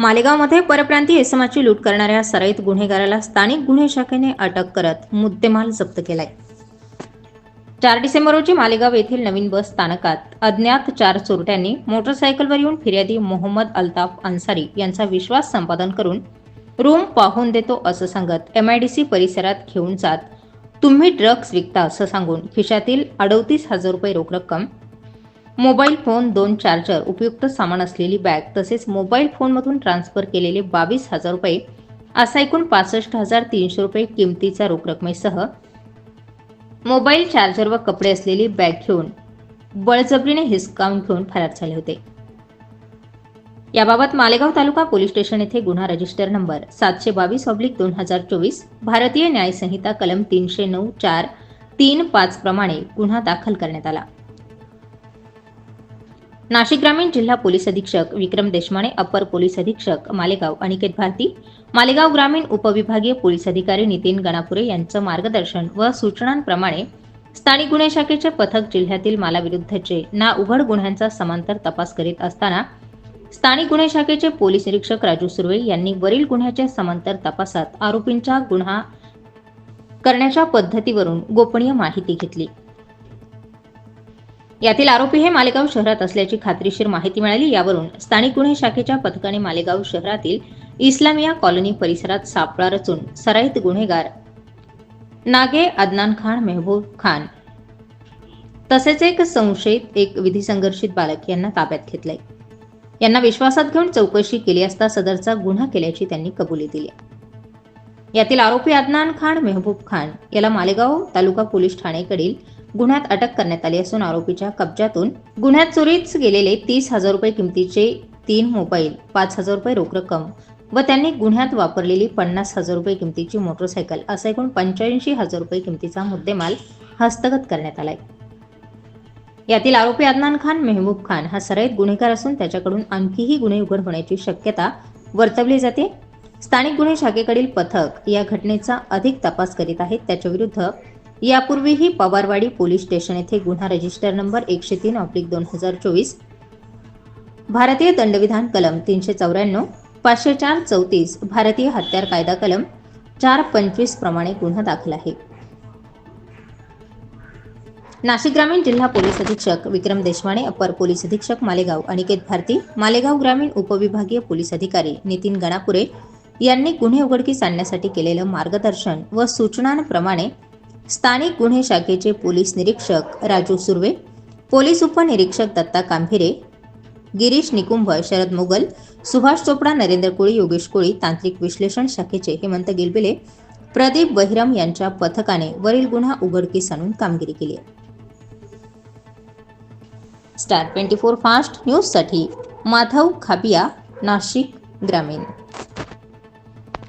मालेगावमध्ये परप्रांतीय इसमाची लूट करणाऱ्या सराईत गुन्हेगाराला स्थानिक गुन्हे शाखेने अटक करत मुद्देमाल जप्त केलाय. चार डिसेंबर रोजी मालेगाव येथील नवीन बस स्थानकात अज्ञात चार चोरट्यांनी मोटरसायकलवर येऊन फिर्यादी मोहम्मद अल्ताफ अन्सारी यांचा विश्वास संपादन करून रूम पाहून देतो असं सांगत एमआयडीसी परिसरात घेऊन जात तुम्ही ड्रग्ज विकता असं सांगून खिशातील अडवतीस हजार रुपये रोख रक्कम मोबाईल फोन दोन चार्जर उपयुक्त सामान असलेली बॅग तसेच मोबाईल फोनमधून ट्रान्सफर केलेले बावीस हजार रुपये असा एकूण पासष्ट हजार तीनशे रुपये किमतीचा रोख रकमेसह मोबाईल चार्जर व कपडे असलेली बॅग घेऊन बळजबरीने हिसकावून घेऊन फरार झाले होते. याबाबत मालेगाव तालुका पोलीस स्टेशन येथे गुन्हा रजिस्टर नंबर सातशे बावीस ऑब्लिक दोन हजार चोवीस भारतीय न्यायसंहिता कलम तीनशे नऊ चार तीन पाच प्रमाणे गुन्हा दाखल करण्यात आला. नाशिक ग्रामीण जिल्हा पोलीस अधीक्षक विक्रम देशमाने अप्पर पोलीस अधीक्षक मालेगाव अनिकेत भारती मालेगाव ग्रामीण उपविभागीय पोलीस अधिकारी नितीन गणापुरे यांचं मार्गदर्शन व सूचनांप्रमाणे स्थानिक गुन्हे शाखेचे पथक जिल्ह्यातील मालाविरुद्धचे ना उघड गुन्ह्यांचा समांतर तपास करीत असताना स्थानिक गुन्हे शाखेचे पोलीस निरीक्षक राजू सुर्वे यांनी वरील गुन्ह्याच्या समांतर तपासात आरोपींच्या गुन्हा करण्याच्या पद्धतीवरून गोपनीय माहिती घेतली. यातील आरोपी हे मालेगाव शहरात असल्याची खात्रीशीर माहिती मिळाली. यावरून स्थानिक गुन्हे शाखेच्या पथकाने मालेगाव शहरातील इस्लामिया कॉलनी परिसरात सापळा रचून सराईत गुन्हेगार नागे अदनान खान मेहबूब खान तसेच एक संशयित एक विधी संघर्षित बालक यांना ताब्यात घेतलंय. यांना विश्वासात घेऊन चौकशी केली असता सदरचा गुन्हा केल्याची त्यांनी कबुली दिली. यातील आरोपी अदनान खान मेहबूब खान याला मालेगाव तालुका पोलीस ठाणेकडील गुन्ह्यात अटक करण्यात आली असून आरोपीच्या कब्जातून गुन्ह्यात चोरीत गेलेले तीस हजार रुपये किमतीचे तीन मोबाईल पाच हजार रुपये रोख रक्कम व त्यांनी गुन्ह्यात वापरलेली पन्नास हजार रुपये किमतीची मोटरसायकल असा एकूण पंच्याऐंशी हजार रुपये किमतीचा मुद्देमाल हस्तगत करण्यात आलाय. यातील आरोपी अदनान खान मेहबूब खान हा सराईत गुन्हेगार असून त्याच्याकडून आणखीही गुन्हे उघड होण्याची शक्यता वर्तवली जाते. स्थानिक गुन्हे शाखेकडील पथक या घटनेचा अधिक तपास करीत आहेत. त्याच्याविरुद्ध यापूर्वीही पवारवाडी पोलीस स्टेशन येथे गुन्हा रजिस्टर नंबर एकशे तीन ऑब्लिक दोन हजार चोवीस भारतीय दंडविधान कलम तीनशे चौऱ्याण्णव पाचशे चार चौतीस भारतीय हत्यार कायदा कलम चार पंचवीस प्रमाणे गुन्हा दाखल आहे. नाशिक ग्रामीण जिल्हा पोलीस अधीक्षक विक्रम देशमाने अपर पोलीस अधीक्षक मालेगाव अनिकेत भारती मालेगाव ग्रामीण उपविभागीय पोलीस अधिकारी नितीन गणापुरे यांनी गुन्हे उघडकीस आणण्यासाठी केलेलं मार्गदर्शन व सूचनांप्रमाणे स्थानिक गुन्हे शाखेचे पोलीस निरीक्षक राजू सुर्वे पोलीस उपनिरीक्षक दत्ता कांभिरे गिरीश निकुंभ शरद मुगल सुभाष चोपडा नरेंद्र कोळी योगेश कोळी तांत्रिक विश्लेषण शाखेचे हेमंत गिलबिले प्रदीप बहिरम यांच्या पथकाने वरील गुन्हा उघडकीस आणून कामगिरी केली स्टार ट्वेंटी फोर फास्ट न्यूजसाठी माधव खाबिया नाशिक ग्रामीण.